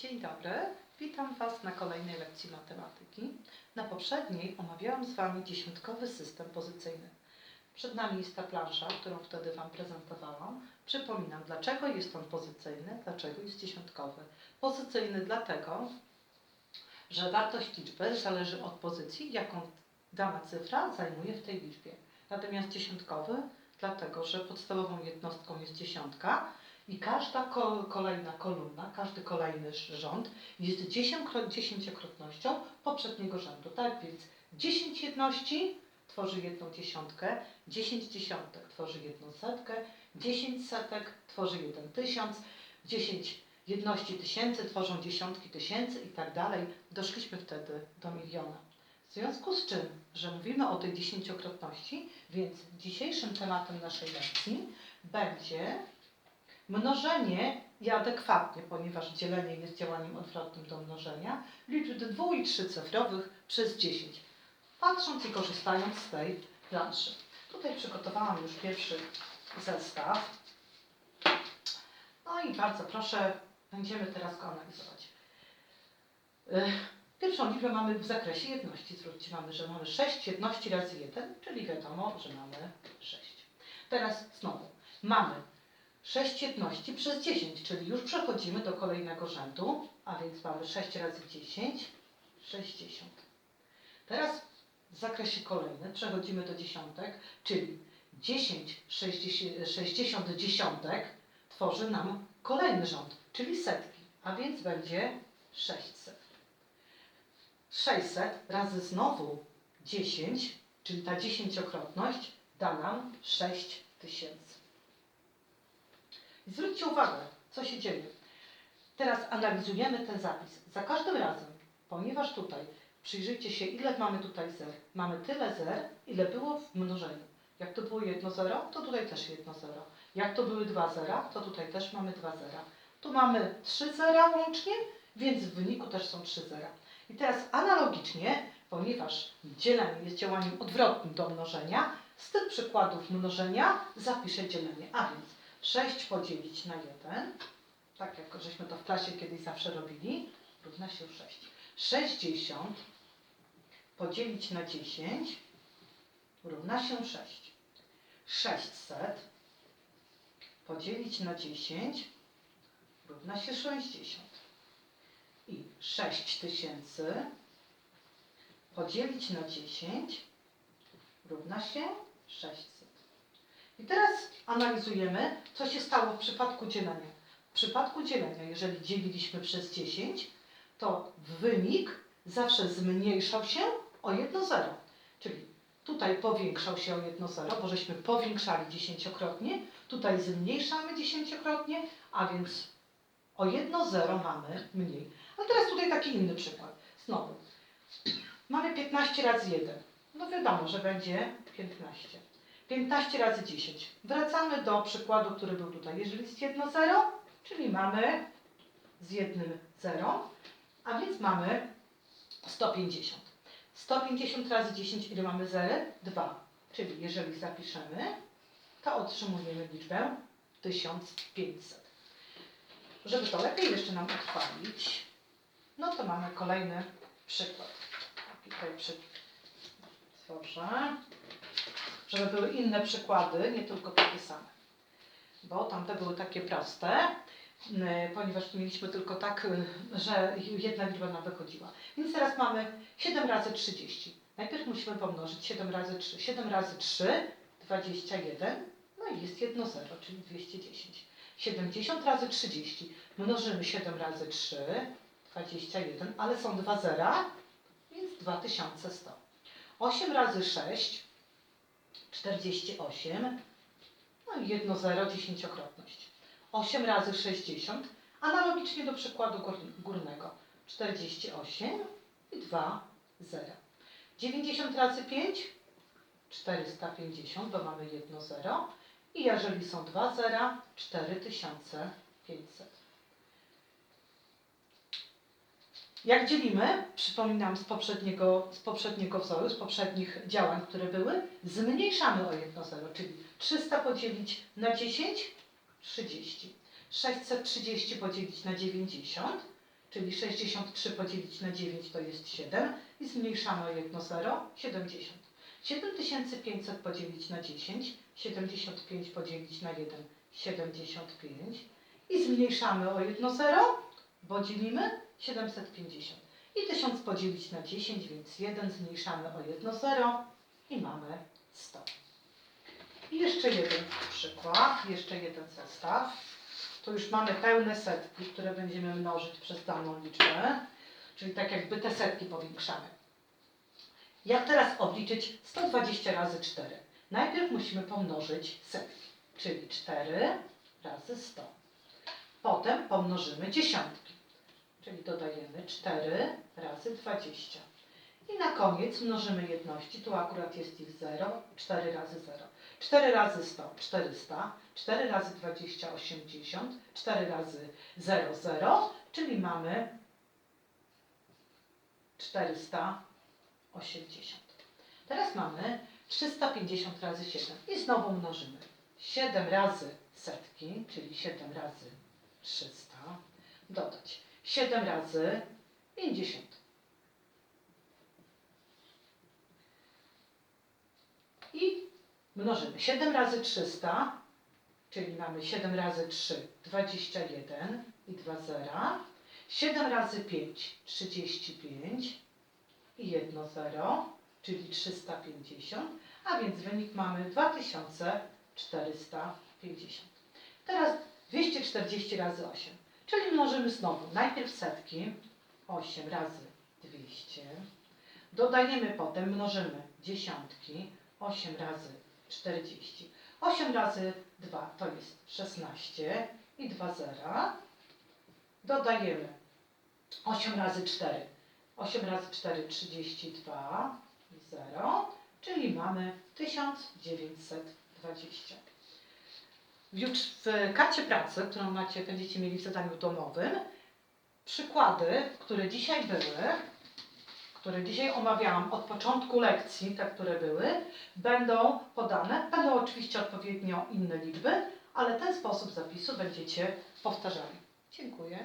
Dzień dobry, witam Was na kolejnej lekcji matematyki. Na poprzedniej omawiałam z Wami dziesiątkowy system pozycyjny. Przed nami jest ta plansza, którą wtedy Wam prezentowałam. Przypominam, dlaczego jest on pozycyjny, dlaczego jest dziesiątkowy. Pozycyjny dlatego, że wartość liczby zależy od pozycji, jaką dana cyfra zajmuje w tej liczbie. Natomiast dziesiątkowy dlatego, że podstawową jednostką jest dziesiątka, i każda ko- kolejna kolumna, każdy kolejny rząd jest dziesięciokrotnością poprzedniego rzędu. Tak więc 10 jedności tworzy jedną dziesiątkę, 10 dziesiątek tworzy jedną setkę, 10 setek tworzy jeden tysiąc, 10 jedności tysięcy tworzą dziesiątki tysięcy i tak dalej. Doszliśmy wtedy do miliona. W związku z czym, że mówimy o tej dziesięciokrotności, więc dzisiejszym tematem naszej lekcji będzie Mnożenie i adekwatnie, ponieważ dzielenie jest działaniem odwrotnym do mnożenia, liczb dwu- i trzycyfrowych przez 10, patrząc i korzystając z tej planszy. Tutaj przygotowałam już pierwszy zestaw. No i bardzo proszę, będziemy teraz go analizować. Ech, Pierwszą liczbę mamy w zakresie jedności. Zwróćcie, mamy, że mamy 6 jedności razy 1, czyli wiadomo, że mamy 6. Teraz znowu mamy 6 jedności przez 10, czyli już przechodzimy do kolejnego rzędu, a więc mamy 6 razy 10, 60. Teraz w zakresie kolejnym przechodzimy do dziesiątek, czyli 10 60, 60 dziesiątek tworzy nam kolejny rząd, czyli setki, a więc będzie 600. 600 razy znowu 10, czyli ta dziesięciokrotność da nam 6000. Zwróćcie uwagę, co się dzieje. Teraz analizujemy ten zapis. Za każdym razem, ponieważ tutaj przyjrzyjcie się, ile mamy tutaj zer. Mamy tyle zer, ile było w mnożeniu. Jak to było jedno zero, to tutaj też jedno zero. Jak to były dwa zera, to tutaj też mamy dwa zera. Tu mamy trzy zera łącznie, więc w wyniku też są trzy zera. I teraz analogicznie, ponieważ dzielenie jest działaniem odwrotnym do mnożenia, z tych przykładów mnożenia zapiszę dzielenie. A więc 6 podzielić na 1, tak jak żeśmy to w klasie kiedyś zawsze robili, równa się 6. 60 podzielić na 10 równa się 6. 600 podzielić na 10 równa się 60. I 6000 podzielić na 10 równa się 600. I teraz analizujemy, co się stało w przypadku dzielenia. W przypadku dzielenia, jeżeli dzieliliśmy przez 10, to wynik zawsze zmniejszał się o 1 zero. Czyli tutaj powiększał się o 1 zero, bo żeśmy powiększali dziesięciokrotnie, tutaj zmniejszamy dziesięciokrotnie, a więc o 1 zero mamy mniej. A teraz tutaj taki inny przykład. Znowu, mamy 15 razy 1. No wiadomo, że będzie 15. 15 razy 10. Wracamy do przykładu, który był tutaj. Jeżeli jest jedno 0, czyli mamy z jednym 0, a więc mamy 150. 150 razy 10, ile mamy 0? 2. Czyli jeżeli zapiszemy, to otrzymujemy liczbę 1500. Żeby to lepiej jeszcze nam utrwalić, no to mamy kolejny przykład. Tutaj przy... Tworzę żeby były inne przykłady, nie tylko takie same. Bo tamte były takie proste, y, ponieważ mieliśmy tylko tak, y, że jedna liczba nam wychodziła. Więc teraz mamy 7 razy 30. Najpierw musimy pomnożyć 7 razy 3. 7 razy 3, 21, no i jest jedno 0, czyli 210. 70 razy 30. Mnożymy 7 razy 3, 21, ale są dwa zera, więc 2100. 8 razy 6, 48, no i jedno zero, dziesięciokrotność. 8 razy 60, analogicznie do przykładu gór- górnego. 48 i 2 zera. 90 razy 5, 450, bo mamy jedno zero. I jeżeli są dwa zera, 4500. Jak dzielimy, przypominam z poprzedniego, z poprzedniego wzoru, z poprzednich działań, które były, zmniejszamy o jedno zero, czyli 300 podzielić na 10, 30. 630 podzielić na 90 czyli 63 podzielić na 9 to jest 7 i zmniejszamy o jedno zero, 70. 7500 podzielić na 10, 75 podzielić na 1, 75 i zmniejszamy o jedno zero, bo dzielimy 750. I 1000 podzielić na 10, więc 1 zmniejszamy o jedno zero i mamy 100. I jeszcze jeden przykład, jeszcze jeden zestaw. Tu już mamy pełne setki, które będziemy mnożyć przez daną liczbę, czyli tak jakby te setki powiększamy. Jak teraz obliczyć 120 razy 4? Najpierw musimy pomnożyć setki, czyli 4 razy 100. Potem pomnożymy dziesiątki, czyli dodajemy 4 razy 20. I na koniec mnożymy jedności, tu akurat jest ich 0, 4 razy 0. 4 razy 100, 400, 4 razy 20, 80, 4 razy 0, 0, czyli mamy 480. Teraz mamy 350 razy 7 i znowu mnożymy. 7 razy setki, czyli 7 razy 300, dodać 7 razy 50. I mnożymy 7 razy 300, czyli mamy 7 razy 3, 21 i 2 zera. 7 razy 5, 35 i 1 zero, czyli 350, a więc wynik mamy 2450. Teraz 240 razy 8, czyli mnożymy znowu najpierw setki, 8 razy 200, dodajemy potem, mnożymy dziesiątki, 8 razy 40. 8 razy 2 to jest 16 i 2 zera. Dodajemy 8 razy 4. 8 razy 4 32 i 0, czyli mamy 1920. W karcie pracy, którą macie, będziecie mieli w zadaniu domowym, przykłady, które dzisiaj były, które dzisiaj omawiałam od początku lekcji, te, które były, będą podane. Będą oczywiście odpowiednio inne liczby, ale ten sposób zapisu będziecie powtarzali. Dziękuję.